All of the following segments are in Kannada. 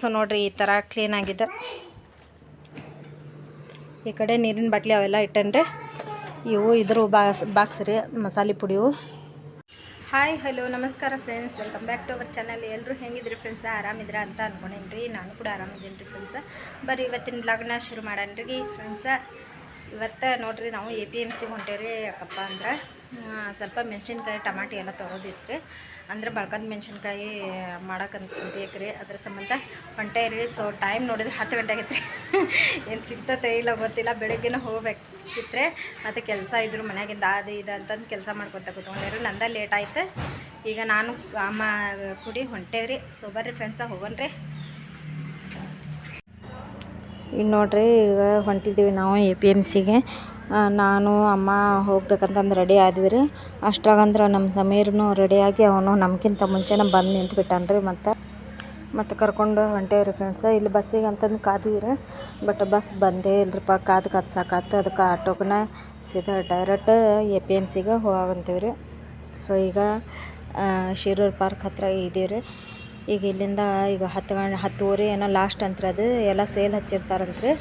ಬಸ್ಸು ನೋಡಿರಿ ಈ ಥರ ಕ್ಲೀನಾಗಿದೆ ಈ ಕಡೆ ನೀರಿನ ಬಾಟ್ಲಿ ಅವೆಲ್ಲ ಇಟ್ಟೇನ್ರಿ. ಇವು ಇದ್ರ ಬಾಕ್ಸ್ ಬಾಕ್ಸ್ ರೀ, ಮಸಾಲೆ ಪುಡಿವು ಹಾಯ್ ಹಲೋ ನಮಸ್ಕಾರ friends welcome back to our channel ಎಲ್ಲರೂ ಹೆಂಗಿದ್ರಿ ಫ್ರೆಂಡ್ಸ ಆರಾಮಿದ್ರ ಅಂತ ಅನ್ಕೊಂಡೇನಿ ರೀ ನಾನು ಕೂಡ ಆರಾಮಿದ್ದೀನಿ ರೀ ಫ್ರೆಂಡ್ಸ ಬರೀ ಇವತ್ತಿನ ಬ್ಲಾಗ್ನ ಶುರು ಮಾಡಣ್ರಿ ಫ್ರೆಂಡ್ಸ ಇವತ್ತು ನೋಡ್ರಿ ನಾವು ಎ ಪಿ ಎಂ ಸಿಗೆ ಹೊಂಟೇವ್ರಿ ಯಾಕಪ್ಪ ಅಂದ್ರೆ. ಸ್ವಲ್ಪ ಮೆಣಸಿನ್ಕಾಯಿ, ಟಮಾಟಿ ಎಲ್ಲ ತೊಗೊದಿತ್ತು ರೀ ಅಂದ್ರೆ ಬಳ್ಕದ ಮೆಣಸಿನ್ಕಾಯಿ ಮಾಡಕ್ಕಂತ ಬೇಕ್ರಿ ಅದ್ರ ಸಂಬಂಧ ಹೊಂಟೇರಿ ಸೊ ಟೈಮ್ ನೋಡಿದ್ರೆ ಹತ್ತು ಗಂಟೆ ಆಗೈತೆ ರೀ ಏನು ಸಿಗ್ತತೆ ಇಲ್ಲ ಗೊತ್ತಿಲ್ಲ. ಬೆಳಗ್ಗೆನ ಹೋಗ್ಬೇಕಿತ್ರೆ. ಮತ್ತು ಕೆಲಸ ಇದ್ರು ಮನೆಯಾಗಿಂದ ಅದು ಇದು ಅಂತಂದು ಕೆಲಸ ಮಾಡ್ಕೊತ ಕೂತ್ಕೊಂಡಿರಿ ನಂದ ಲೇಟ್ ಆಯ್ತು. ಈಗ ನಾನು, ಅಮ್ಮ ಕುಡಿ ಹೊಂಟೇವ್ರಿ ಸೊ ಬರ್ರಿ ಫ್ರೆಂಡ್ಸ ಹೋಗೋಣ್ರಿ. ಇನ್ನು ನೋಡ್ರಿ, ಈಗ ಹೊಂಟಿದ್ದೀವಿ ನಾವು ಎ ಪಿ ಎಂ ಸಿಗೆ ನಾನು, ಅಮ್ಮ ಹೋಗ್ಬೇಕಂತಂದು ರೆಡಿ ಆದ್ವಿ ರೀ. ಅಷ್ಟ್ರಾಗಂದ್ರೆ ನಮ್ಮ ಸಮೀರ್ನು ರೆಡಿಯಾಗಿ ಅವನು ನಮ್ಗಿಂತ ಮುಂಚೆನೇ ಬಂದು ನಿಂತ್ಬಿಟ್ಟಾನ್ರಿ ಮತ್ತು. ಮತ್ತು ಕರ್ಕೊಂಡು ಹೊಂಟೇವ್ರಿ ಫ್ರೆಂಡ್ಸ ಇಲ್ಲಿ ಬಸ್ಸಿಗೆ ಅಂತಂದು ಕಾದ್ವಿ ರೀ. ಬಟ್ ಬಸ್ ಬಂದೇ ಇಲ್ರಿಪ್ಪ ಕಾದು ಕಾದು ಸಾಕಾತು. ಅದಕ್ಕೆ ಆಟೋಕನ ಸೀದಾ ಡೈರೆಕ್ಟ್ ಎ ಪಿ ಎಂ ಸಿಗೆ ಹೋಗಂತೀವಿ ರೀ ಸೊ ಈಗ ಶಿರೂರು ಪಾರ್ಕ್ ಹತ್ತಿರ ಇದೀವಿ ರೀ. ಈಗ ಇಲ್ಲಿಂದ ಈಗ ಹತ್ತು ಗಂಟೆ ಹತ್ತುವರೆ ಏನೋ ಲಾಸ್ಟ್ ಅಂತ್ರಿ ಅದು. ಎಲ್ಲ ಸೇಲ್ ಹಚ್ಚಿರ್ತಾರಂತ್ರಿ.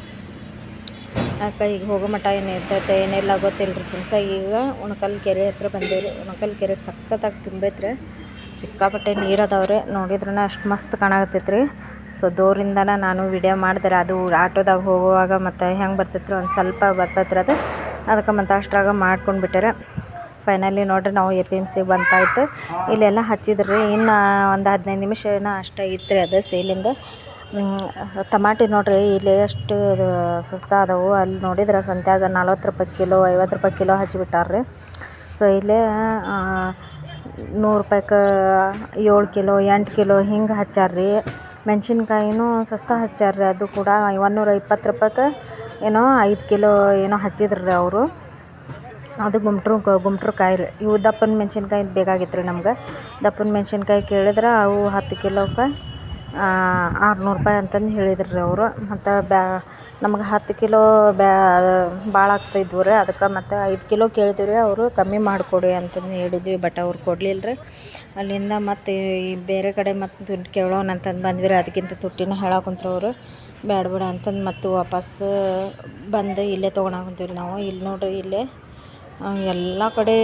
ಅಕ್ಕ ಈಗ ಹೋಗೋ ಮಟ್ಟ ಏನು ಇರ್ತೈತೆ, ಏನೆಲ್ಲ ಗೊತ್ತಿಲ್ಲ ರೀ ಫ್ರೆಂಡ್ಸ ಈಗ ಉಣಕಲ್ ಕೆರೆ ಹತ್ರ ರೀ ಉಣಕಲ್ ಕೆರೆ ಸಖತ್ತಾಗಿ ತುಂಬೈತ್ರಿ. ಸಿಕ್ಕಾಪಟ್ಟೆ ನೀರು ಅದಾವ್ರಿ. ನೋಡಿದ್ರೂ ಅಷ್ಟು ಮಸ್ತ್ ಕಾಣಕತ್ತೈತೆ ರೀ ಸೊ ದೂರಿಂದನ ನಾನು ವಿಡಿಯೋ ಮಾಡಿದ್ರೆ ಅದು ಆಟೋದಾಗ ಹೋಗುವಾಗ ಮತ್ತು ಹೆಂಗೆ ಬರ್ತೈತ್ರಿ, ಒಂದು ಸ್ವಲ್ಪ ಬರ್ತೈತ್ರಿ ಅದು. ಅದಕ್ಕೆ ಮತ್ತು ಅಷ್ಟ್ರಾಗ ಮಾಡ್ಕೊಂಡು ಬಿಟ್ಟಾರೆ. ಫೈನಲಿ ನೋಡ್ರಿ ನಾವು ಎ ಪಿ ಎಂ ಸಿಗೆ ಬಂತಾಯ್ತು. ಇಲ್ಲೆಲ್ಲ ಹಚ್ಚಿದ್ರಿ. ಇನ್ನು ಒಂದು ಹದಿನೈದು ನಿಮಿಷ ಏನೋ ಅಷ್ಟೇ ಇತ್ತು ರೀ ಅದು ಸೇಲಿಂದ ಟಮಾಟಿ ನೋಡಿರಿ, ಇಲ್ಲಿ ಎಷ್ಟು ಸಸ್ತಾ ಅದಾವು. ಅಲ್ಲಿ ನೋಡಿದ್ರೆ ಸಂತ್ಯಾಗ ನಲ್ವತ್ತು ರೂಪಾಯಿ ಕಿಲೋ, ಐವತ್ತು ರೂಪಾಯಿ ಕಿಲೋ ಹಚ್ಚಿಬಿಟ್ಟಾರ್ರಿ ಸೊ ಇಲ್ಲೇ ನೂರು ರೂಪಾಯ್ಗೆ ಏಳು ಕಿಲೋ, ಎಂಟು ಕಿಲೋ ಹಿಂಗೆ ಹಚ್ಚಾರ್ರಿ. ಮೆಣಸಿನ್ಕಾಯಿನೂ ಸಸ್ತಾ ಹಚ್ಚಾರ್ರಿ. ಅದು ಕೂಡ ಒಂದೂರ ಇಪ್ಪತ್ತು ರೂಪಾಯ್ಗೆ ಏನೋ ಐದು ಕಿಲೋ ಏನೋ ಹಚ್ಚಿದ್ರಿ ಅವರು. ಅದು ಗುಮ್ಟ್ರು ಗುಂಟ್ರು ಕಾಯಿ ರೀ ಇವು ದಪ್ಪನ ಮೆಣಸಿನ್ಕಾಯಿ ಬೇಕಾಗಿತ್ತು ರೀ ನಮ್ಗೆ. ದಪ್ಪನ ಮೆಣಸಿನ್ಕಾಯಿ ಕೇಳಿದ್ರೆ ಅವು ಹತ್ತು ಕಿಲೋಕ್ಕೆ ಆರುನೂರು ರೂಪಾಯಿ ಅಂತಂದು ಹೇಳಿದ್ರು ರೀ ಅವರು. ಮತ್ತು ಬ್ಯಾ, ನಮ್ಗೆ ಹತ್ತು ಕಿಲೋ ಬ್ಯಾ ಭಾಳ ಆಗ್ತಾಯಿದ್ವು ರೀ. ಅದಕ್ಕೆ ಮತ್ತು ಐದು ಕಿಲೋ ಕೇಳಿದ್ವಿ ರೀ ಅವರು. ಕಮ್ಮಿ ಮಾಡಿಕೊಡಿ ಅಂತಂದು ಹೇಳಿದ್ವಿ, ಬಟ್ ಅವ್ರು ಕೊಡಲಿಲ್ಲ ರೀ. ಅಲ್ಲಿಂದ ಮತ್ತು ಈ ಬೇರೆ ಕಡೆ ಮತ್ತು ದುಡ್ಡು ಕೇಳೋಣ ಅಂತಂದು ಬಂದ್ವಿ ರೀ. ಅದಕ್ಕಿಂತ ತುಟ್ಟಿನ ಹೇಳಾಕುಂತ್ರು ಅವರು. ಬ್ಯಾಡ ಬೇಡ ಅಂತಂದು ಮತ್ತು ವಾಪಸ್ ಬಂದು ಇಲ್ಲೇ ತೊಗೊಳಕುಂತೀವಿ ನಾವು. ಇಲ್ಲಿ ನೋಡಿರಿ ಇಲ್ಲೇ ಎಲ್ಲ ಕಡೆ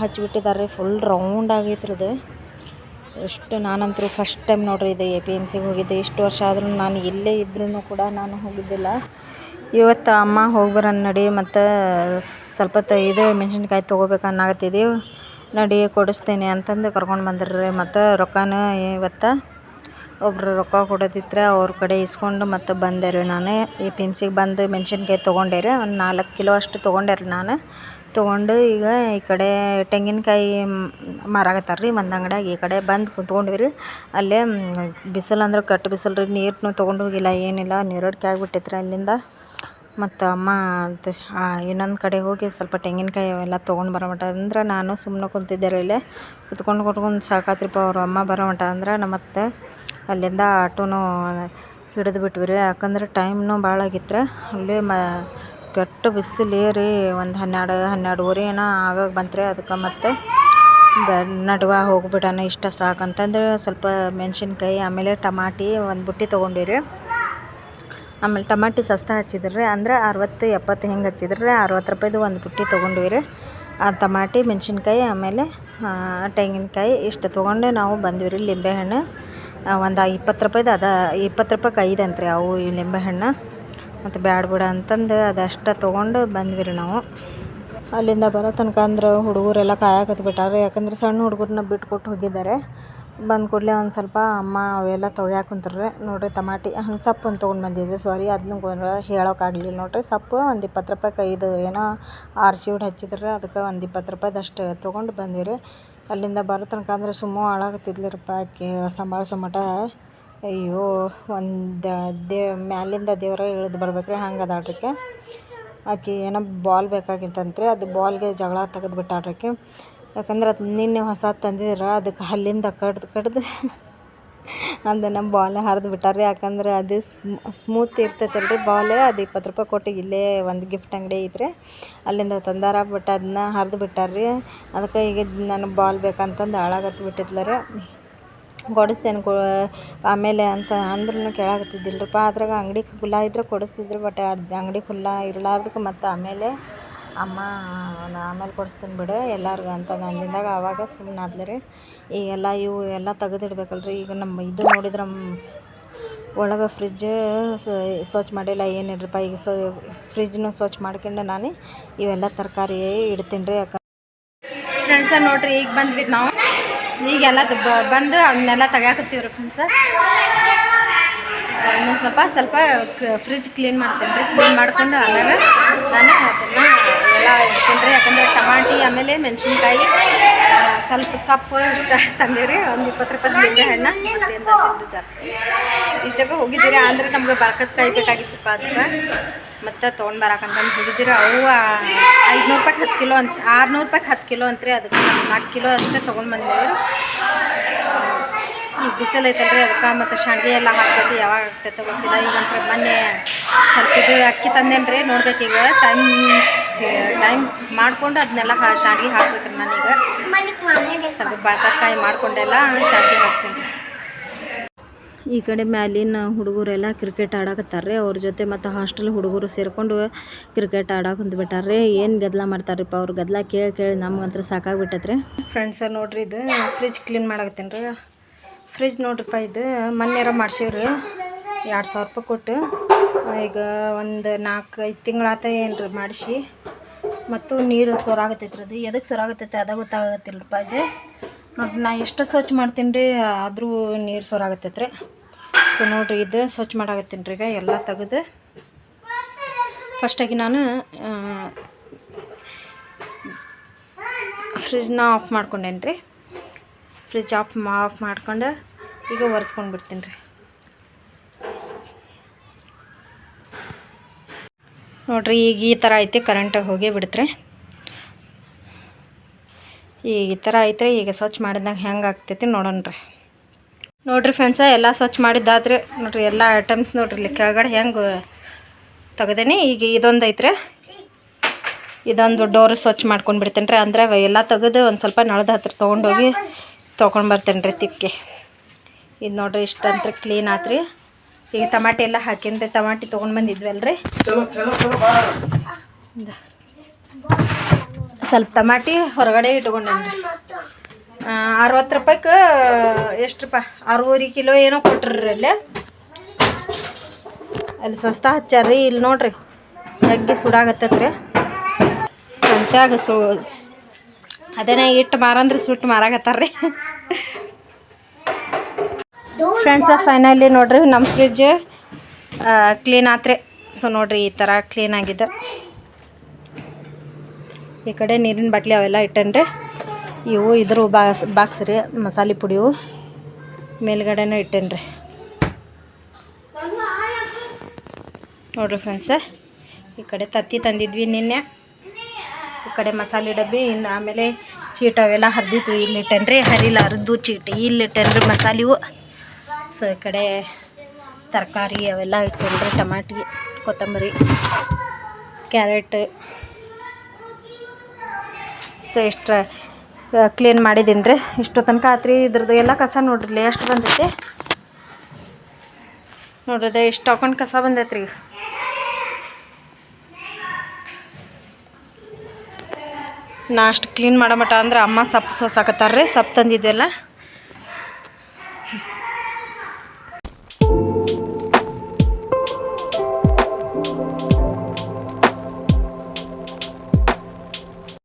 ಹಚ್ಚಿಬಿಟ್ಟಿದ್ದಾರೆ ರೀ. ಫುಲ್ ರೌಂಡ್ ಆಗೈತೆ ಅದು. ಎಷ್ಟು ನಾನಂತರೂ ಫಸ್ಟ್ ಟೈಮ್ ನೋಡ್ರಿ ಇದು ಎ ಪಿ ಎಂ ಸಿಗೆ ಹೋಗಿದ್ದೆ. ಇಷ್ಟು ವರ್ಷ ಆದರೂ ನಾನು ಇಲ್ಲೇ ಇದ್ರೂ ಕೂಡ ನಾನು ಹೋಗಿದ್ದಿಲ್ಲ. ಇವತ್ತು ಅಮ್ಮ ಹೋಗಿ ನಡಿ ಮತ್ತು ಸ್ವಲ್ಪ ತ ಇದು ಮೆಣಸಿನ್ಕಾಯಿ ತೊಗೋಬೇಕು ಅನ್ನಾಗತ್ತಿದ್ದೀವಿ ನಡಿ ಕೊಡಿಸ್ತೇನೆ ಅಂತಂದು ಕರ್ಕೊಂಡು ಬಂದ್ರಿ ಮತ್ತು ರೊಕ್ಕನ ಇವತ್ತು ಒಬ್ರು ರೊಕ್ಕ ಕೊಡೋದಿದ್ರೆ ಅವ್ರ ಕಡೆ ಇಸ್ಕೊಂಡು ಮತ್ತು ಬಂದೆ ರೀ ನಾನು. ಎ ಪಿ ಎಂ ಸಿಗೆ ಬಂದು ಮೆಣಸಿನ್ಕಾಯಿ ತೊಗೊಂಡೆ ರೀ. ಒಂದು ನಾಲ್ಕು ಕಿಲೋ ಅಷ್ಟು ತೊಗೊಂಡೆ ರೀ ನಾನು. ತೊಗೊಂಡು ಈಗ ಈ ಕಡೆ ತೆಂಗಿನಕಾಯಿ ಮಾರಾಕತ್ತಾರ ರೀ ಒಂದು ಅಂಗಡ್ಯಾಗ. ಈ ಕಡೆ ಬಂದು ಕುಂತ್ಕೊಂಡ್ವಿ ರೀ ಅಲ್ಲೇ ಬಿಸಿಲು ಅಂದ್ರೆ ಕಟ್ಟು ಬಿಸಿಲು ರೀ ನೀರನ್ನು ತೊಗೊಂಡು ಹೋಗಿಲ್ಲ, ಏನಿಲ್ಲ ನೀರಡಿಕೆ ಆಗ್ಬಿಟ್ಟೈತೆ ರೀ ಅಲ್ಲಿಂದ. ಮತ್ತು ಅಮ್ಮ ಅಂತ ಇನ್ನೊಂದು ಕಡೆ ಹೋಗಿ ಸ್ವಲ್ಪ ತೆಂಗಿನಕಾಯಿ ಅವೆಲ್ಲ ತೊಗೊಂಡು ಮಟ್ಟ ಅಂದ್ರೆ ನಾನು ಸುಮ್ಮನೆ ಕುಂತಿದ್ದೆ ರೀ ಇಲ್ಲೇ. ಕುತ್ಕೊಂಡು ಕುತ್ಕೊಂಡು ಸಾಕಾತ್ರಿಪ್ಪ, ಅವ್ರ ಅಮ್ಮ ಬರೋ ಮಟ್ಟ ಅಂದ್ರೆ ನಮ್ಮ ಮತ್ತೆ ಅಲ್ಲಿಂದ ಆಟೋನೂ ಹಿಡಿದು ಬಿಟ್ವಿ ರೀ ಯಾಕಂದ್ರೆ ಟೈಮ್ನು ಭಾಳ ಆಗಿತ್ತು ಅಲ್ಲೇ ಮ ಕೆಟ್ಟ ಬಿಸಿಲು ರೀ, ಒಂದು ಹನ್ನೆರಡು ಹನ್ನೆರಡುವರೆ ಏನೋ ಆಗಾಗ ಬಂತ್ರಿ ಅದಕ್ಕೆ ಮತ್ತೆ ನಡುವ ಹೋಗ್ಬಿಡೋಣ ಇಷ್ಟ ಸಾಕಂತಂದ್ರೆ ಸ್ವಲ್ಪ ಮೆಣಸಿನ್ಕಾಯಿ, ಆಮೇಲೆ ಟಮಾಟಿ ಒಂದು ಬುಟ್ಟಿ ತೊಗೊಂಡಿರಿ ಆಮೇಲೆ ಟಮಾಟಿ ಸಸ್ತಾ ಹಚ್ಚಿದ್ರಿ, ಅಂದ್ರೆ ಅರವತ್ತು, ಎಪ್ಪತ್ತು ಹಿಂಗೆ ಹಚ್ಚಿದ್ರಿ, ಅರವತ್ತು ರೂಪಾಯಿದು ಒಂದು ಬುಟ್ಟಿ ತೊಗೊಂಡ್ವಿ ಆ ಟಮಾಟಿ, ಮೆಣಸಿನ್ಕಾಯಿ, ಆಮೇಲೆ ತೆಂಗಿನಕಾಯಿ ಇಷ್ಟು ತೊಗೊಂಡು ನಾವು ಬಂದ್ವಿ ರೀ ಲಿಂಬೆಹಣ್ಣು ಒಂದು ಇಪ್ಪತ್ತು ರೂಪಾಯ್ದು ಅದ, ಇಪ್ಪತ್ತು ರೂಪಾಯ್ಗೆ ಐದು ರೀ ಅವು ಈ ಲಿಂಬೆಹಣ್ಣು. ಮತ್ತು ಬ್ಯಾಡ ಬಿಡ ಅಂತಂದು ಅದಷ್ಟು ತೊಗೊಂಡು ಬಂದ್ವಿ ರೀ ನಾವು. ಅಲ್ಲಿಂದ ಬರೋ ತನಕ ಅಂದ್ರೆ ಹುಡುಗರೆಲ್ಲ ಕಾಯಕತ್ತು ಬಿಟ್ಟಾರೆ. ಯಾಕಂದ್ರೆ ಸಣ್ಣ ಹುಡುಗರನ್ನ ಬಿಟ್ಕೊಟ್ಟು ಹೋಗಿದ್ದಾರೆ. ಬಂದ ಕೂಡಲೇ ಒಂದು ಸ್ವಲ್ಪ ಅಮ್ಮ ಅವೆಲ್ಲ ತೊಗ್ಯಾಕ ಕುಂತ್ರೆ ನೋಡಿರಿ ಹಂಗೆ ಸೊಪ್ಪು ಒಂದು ತೊಗೊಂಡು ಬಂದಿದ್ದೆ. ಸಾರಿ ಅದನ್ನ ಹೇಳೋಕ್ಕಾಗಲಿಲ್ಲ ನೋಡಿರಿ. ಸೊಪ್ಪು ಒಂದು ಇಪ್ಪತ್ತು ರೂಪಾಯಿ ಐದು ಏನೋ ಆರು ಶೀಟ್ ಹಚ್ಚಿದ್ರೆ ಅದಕ್ಕೆ ಒಂದು ಇಪ್ಪತ್ತು ರೂಪಾಯ್ದಷ್ಟು ತೊಗೊಂಡು ಬಂದ್ವಿ ರೀ ಅಲ್ಲಿಂದ ಬರೋ ತನಕ ಅಂದ್ರೆ ಸುಮ್ಮ ಹಾಳಾಗತ್ತಿದ್ಲಿರಪ್ಪ ಆಕೆ. ಸಂಭಾಳಿಸೋ ಮಟ ಅಯ್ಯೋ, ಒಂದು ದೇ, ಮ್ಯಾಲಿಂದ ದೇವರ ಇಳಿದು ಬರ್ಬೇಕು ರೀ ಹಂಗೆ ಅದಾಳ್ರಿಕೆ ಆಕೆ ಏನೋ ಬಾಲ್ ಬೇಕಾಗಿತ್ತಂತ್ರಿ, ಅದು ಬಾಲ್ಗೆ ಜಗಳ ತೆಗೆದು ಬಿಟ್ಟಾಳ್ರಿ ಆಕೆ ಯಾಕಂದ್ರೆ ಅದು ನಿನ್ನೆ ಹೊಸ ತಂದಿದ್ರೆ ಅದಕ್ಕೆ ಹಲ್ಲಿಂದ ಕಡ್ದು ಕಡ್ದು ಅದು ನಮ್ಮ ಬಾಲ್ ಹರಿದು ಬಿಟ್ಟಾರ್ರಿ. ಯಾಕಂದ್ರೆ ಅದು ಸ್ಮೂತ್ ಇರ್ತೈತಲ್ರಿ ಬಾಲ್, ಅದು ಇಪ್ಪತ್ತು ರೂಪಾಯಿ ಕೊಟ್ಟಿಗೆ ಇಲ್ಲೇ ಒಂದು ಗಿಫ್ಟ್ ಅಂಗಡಿ ಐತ್ರಿ. ಅಲ್ಲಿಂದ ತಂದಾರ, ಬಟ್ ಅದನ್ನ ಹರಿದು ಬಿಟ್ಟಾರ್ರಿ. ಅದಕ್ಕೆ ಈಗ ನನಗೆ ಬಾಲ್ ಬೇಕಂತಂದು ಹಾಳಾಗತ್ತು ಬಿಟ್ಟಿದ್ಲ ರೀ ಕೊಡಿಸ್ತೇನೆ ಕೊ, ಆಮೇಲೆ ಅಂತ ಅಂದ್ರೂ ಕೇಳಾಕತ್ತಿದ್ದಿಲ್ರಿಪ್ಪ ಅದ್ರಾಗ ಅಂಗಡಿ ಖುಲ್ಲ ಇದ್ರೆ ಕೊಡಿಸ್ತಿದ್ರು ಬಟ್ ಅದು ಅಂಗಡಿ ಖುಲ್ಲ ಇರ್ಲಾರ್ದಕ್ಕೆ ಮತ್ತು ಆಮೇಲೆ ಅಮ್ಮ ನಾ ಆಮೇಲೆ ಕೊಡಿಸ್ತೀನಿ ಬಿಡು ಎಲ್ಲಾರ್ಗೂ ಅಂತ ಅಂದಿದ್ದಾಗ ಆವಾಗ ಸುಮ್ಮನಾದ್ಲು ರೀ. ಈಗೆಲ್ಲ ಇವು ಎಲ್ಲ ತೆಗೆದಿಡ್ಬೇಕಲ್ಲ ರೀ ಈಗ ನಮ್ಮ ಇದು ನೋಡಿದ್ರೆ ಒಳಗೆ ಫ್ರಿಜ್ಜ ಸ್ವಚ್ಛ ಮಾಡಿಲ್ಲ ಏನಿಲ್ಲರಿಪ್ಪ ಈಗ ಸೊ ಫ್ರಿಜ್ನ ಸ್ವಚ್ಛ ಮಾಡ್ಕೊಂಡು ನಾನು. ಇವೆಲ್ಲ ತರಕಾರಿ ಇಡ್ತೀನಿ ರೀ. ಯಾಕಂದ್ರೆ ಫ್ರೆಂಡ್ಸ ನೋಡ್ರಿ, ಈಗ ಬಂದ್ವಿ ನಾವು. ಈಗೆಲ್ಲ ಬಂದು ಅದನ್ನೆಲ್ಲ ತೆಗ್ಯಾಕತ್ತೀವಿ ರೀ ಫ್ರೆಂಡ್ಸ ಇನ್ನೊಂದು ಸ್ವಲ್ಪ ಸ್ವಲ್ಪ ಫ್ರಿಜ್ ಕ್ಲೀನ್ ಮಾಡ್ತೀನಿ ರೀ ಕ್ಲೀನ್ ಮಾಡ್ಕೊಂಡು ಆಮ್ಯಾಗ ನಾನು ಎಲ್ಲ ಇಡ್ತೀನಿ ಯಾಕಂದ್ರೆ ಟಮಾಟಿ ಆಮೇಲೆ ಮೆಣಸಿನ್ಕಾಯಿ ಸ್ವಲ್ಪ ಸೊಪ್ಪು ಇಷ್ಟ ತಂದೀವಿ ರೀ ಒಂದು ಇಪ್ಪತ್ತು ರೂಪಾಯಿ ನಿಂಬೆ ಹಣ್ಣು ತಂದಿಲ್ಲ ಜಾಸ್ತಿ. ಇಷ್ಟಕ್ಕೆ ಹೋಗಿದ್ದೀರಿ. ಅಂದ್ರೆ ನಮ್ಗೆ ಬಳಕದ ಕಾಯಿ ಬೇಕಾಗಿತ್ತಪ್ಪ ಅದಕ್ಕೆ. ಮತ್ತೆ ತೊಗೊಂಡು ಬರಕಂತಂದು ಹೋಗಿದ್ದೀರಿ. ಅವು ಐದುನೂರು ರೂಪಾಯಿಗೆ ಹತ್ತು ಕಿಲೋ ಅಂತ, ಆರುನೂರು ರೂಪಾಯಿ ಹತ್ತು ಕಿಲೋ ಅಂತ್ರಿ. ಅದಕ್ಕೆ ನಾಲ್ಕು ಕಿಲೋ ಅಷ್ಟೇ ತೊಗೊಂಡು ಬಂದೇವಿ ಈಗ ಬಿಸಿಲು ಐತಲ್ರಿ ಅದಕ್ಕೆ ಮತ್ತು ಶಾಂಡ್ಗೆ ಎಲ್ಲ ಹಾಕ್ಬೇಕು ಯಾವಾಗ ಆಗ್ತೈತೆ ಗೊತ್ತಿಲ್ಲ. ಈಗ ಅಂತ ಮೊನ್ನೆ ಸ್ವಲ್ಪ ಇದು ಅಕ್ಕಿ ತಂದೇನು ರೀ ನೋಡ್ಬೇಕು ಈಗ. ಟೈಮ್ ಟೈಮ್ ಮಾಡಿಕೊಂಡು ಅದನ್ನೆಲ್ಲ ಹಾ ಶಾಂಡ್ಗೆ ಹಾಕ್ಬೇಕ್ರಿ ನಾನೀಗ ಸ್ವಲ್ಪ ಬಾಳ್ಕಾಯಿ ಮಾಡಿಕೊಂಡೆಲ್ಲ ಶಾಂಡ್ಗೆ ಹಾಕ್ತೀನಿ ರೀ ಈ ಕಡೆ ಮ್ಯಾಲಿನ ಹುಡುಗರೆಲ್ಲ ಕ್ರಿಕೆಟ್ ಆಡಕತ್ತಾರ್ರಿ. ಅವ್ರ ಜೊತೆ ಮತ್ತು ಹಾಸ್ಟೆಲ್ ಹುಡುಗರು ಸೇರಿಕೊಂಡು ಕ್ರಿಕೆಟ್ ಆಡಕ್ಕೆ ಕುಂತ್ಬಿಟ್ಟಾರ್ರಿ ಏನು ಗದ್ದಲ ಮಾಡ್ತಾರಪ್ಪ ಅವ್ರು ಗದ್ದಲ ಕೇಳಿ ಕೇಳಿ ನಮ್ಗಂತ್ರ ಸಾಕಾಗ್ಬಿಟ್ಟತ್ರಿ. ಫ್ರೆಂಡ್ಸ ನೋಡ್ರಿ ಇದು ಫ್ರಿಜ್ ಕ್ಲೀನ್ ಮಾಡಕತ್ತೀನಿ ರೀ ಫ್ರಿಜ್ ನೋಡ್ರಿಪ್ಪ ಇದು. ಮೊನ್ನೆರ ಮಾಡ್ಸೀವ್ರಿ. ಎರಡು ಸಾವಿರ ರೂಪಾಯಿ ಕೊಟ್ಟು. ಈಗ ಒಂದು ನಾಲ್ಕು, ಐದು ತಿಂಗಳಾತ ಏನು ರೀ ಮಾಡಿಸಿ. ಮತ್ತು ನೀರು ಸೊರಾಗತ್ತೈತ್ರಿ ಅದು. ಎದಕ್ಕೆ ಸೊರಾಗತ್ತೈತೆ ಅದ ಗೊತ್ತಾಗತ್ತಿಲ್ಲಪ್ಪ ಇದು. ನೋಡ್ರಿ, ನಾ ಎಷ್ಟು ಸ್ವಚ್ಛ ಮಾಡ್ತೀನಿ ರೀ, ಆದರೂ ನೀರು ಸೊರಾಗತ್ತೈತ್ರಿ. ಸೊ ನೋಡಿರಿ, ಇದು ಸ್ವಚ್ಛ ಮಾಡಾಕತ್ತೀನಿ ರೀ ಈಗ ಎಲ್ಲ ತೆಗೆದು. ಫಸ್ಟಾಗಿ ನಾನು ಫ್ರಿಜ್ನ ಆಫ್ ಮಾಡ್ಕೊಂಡೇನಿ ರೀ ಫ್ರಿಜ್ ಆಫ್ ಆಫ್ ಮಾಡ್ಕೊಂಡು ಈಗ ಒರೆಸ್ಕೊಂಡು ಬಿಡ್ತೀನಿ ರೀ. ನೋಡ್ರಿ, ಈಗ ಈ ಥರ ಐತೆ ಕರೆಂಟ್ ಹೋಗೇ ಬಿಡ್ತ್ರಿ. ಈಗ ಈ ಥರ ಐತ್ರಿ, ಈಗ ಸ್ವಚ್ಛ ಮಾಡಿದಾಗ ಹೆಂಗೆ ಆಗ್ತೈತಿ ನೋಡೋಣ ರೀ. ನೋಡ್ರಿ ಫ್ರೆಂಡ್ಸ ಎಲ್ಲ ಸ್ವಚ್ಛ ಮಾಡಿದ್ದಾದ್ರೆ ನೋಡ್ರಿ ಎಲ್ಲ ಐಟಮ್ಸ್ ನೋಡ್ರಿ ಇಲ್ಲಿ ಕೆಳಗಡೆ ಹೆಂಗೆ ತೆಗ್ದೇನೆ. ಈಗ ಇದೊಂದು ಐತ್ರಿ. ಇದೊಂದು ಡೋರ್ ಸ್ವಚ್ಛ ಮಾಡ್ಕೊಂಡು ಬಿಡ್ತೀನಿ ರೀ ಅಂದ್ರೆ ಎಲ್ಲ ತೆಗೆದು ಒಂದು ಸ್ವಲ್ಪ ನಳದ ಹತ್ರ ತೊಗೊಂಡೋಗಿ ತೊಗೊಂಡು ಬರ್ತೇನೆ ರೀ ತಿಕ್ಕಿ. ಇದು ನೋಡ್ರಿ ಇಷ್ಟಂತ್ರ ಕ್ಲೀನ್ ಆತ್ರಿ. ಈಗ ಟಮಾಟಿ ಎಲ್ಲ ಹಾಕೀನಿ ರೀ ಟಮಾಟಿ ತೊಗೊಂಡು ಬಂದಿದ್ವಲ್ರಿ. ರೀ ಸ್ವಲ್ಪ ಟಮಾಟಿ ಹೊರಗಡೆ ಇಟ್ಕೊಂಡೇನ್ರಿ. ರೀ ಅರವತ್ತು ರೂಪಾಯ್ಗೆ ಎಷ್ಟು ರೂಪಾಯಿ? ಅರವೂರಿ ಕಿಲೋ ಏನೋ ಕೊಟ್ರಿ ಅಲ್ಲಿ. ಅಲ್ಲಿ ಸಸ್ತಾ ಹಚ್ಚಾರ್ರಿ ಇಲ್ಲಿ ನೋಡ್ರಿ. ಜಗ್ಗಿ ಸುಡಾಗತ್ತೈತ್ರಿ ಸಂತ್ಯಾಗ ಸು ಅದೇನೇ ಇಟ್ಟು ಮಾರಂದ್ರೆ ಸುಟ್ಟು ಮಾರಾಕತ್ತಾರ್ರಿ. ಫ್ರೆಂಡ್ಸ ಫೈನಲಿ ನೋಡ್ರಿ ನಮ್ಮ ಫ್ರಿಜ್ ಕ್ಲೀನ್ ಆತ್ರಿ. ಸೊ ನೋಡ್ರಿ, ಈ ಥರ ಕ್ಲೀನ್ ಆಗಿದೆ ಈ ಕಡೆ ನೀರಿನ ಬಾಟ್ಲಿ ಅವೆಲ್ಲ ಇಟ್ಟೇನ್ರಿ. ಇವು ಇದ್ರ ಬಾಕ್ಸ್ ಬಾಕ್ಸ್ ರೀ, ಮಸಾಲೆ ಪುಡಿವು ಮೇಲ್ಗಡೆನೂ ಇಟ್ಟೇನ್ರಿ. ನೋಡ್ರಿ ಫ್ರೆಂಡ್ಸ ಈ ಕಡೆ ತತ್ತಿ ತಂದಿದ್ವಿ ನಿನ್ನೆ. ಕಡೆ ಮಸಾಲೆ ಡಬ್ಬಿ, ಇನ್ನು ಆಮೇಲೆ ಚೀಟ ಅವೆಲ್ಲ ಹರಿದಿತ್ತು, ಇಲ್ಲಿ ಇಟ್ಟೇನ್ರಿ ಹರಿಲ್ಲ ಹರಿದು ಚೀಟಿ ಮಸಾಲೆ ಮಸಾಲೆವು ಸೊ ಈ ಕಡೆ ತರಕಾರಿ ಅವೆಲ್ಲ ಇಟ್ಟೇನ್ರಿ, ಟಮಾಟಿ, ಕೊತ್ತಂಬರಿ, ಕ್ಯಾರೆಟ್. ಸೊ ಇಷ್ಟು ಕ್ಲೀನ್ ಮಾಡಿದ್ದೀನಿ ರೀ ಇಷ್ಟು ತನಕ ಆತ್ರಿ ಇದ್ರದ್ದು ಎಲ್ಲ ಕಸ ನೋಡ್ರಿ ಎಷ್ಟು ಬಂದೈತಿ. ನೋಡ್ರಿ ಇಷ್ಟು ಹಾಕೊಂಡು ಕಸ ಬಂದೈತ್ರಿ. ನಾ ಅಷ್ಟು ಕ್ಲೀನ್ ಮಾಡೋ ಮಟ ಅಂದ್ರೆ ಅಮ್ಮ ಸೊಪ್ಪು ಸೋಸಾಕತ್ತಾರ ರೀ ಸೊಪ್ಪು ತಂದಿದ್ವಲ್ಲ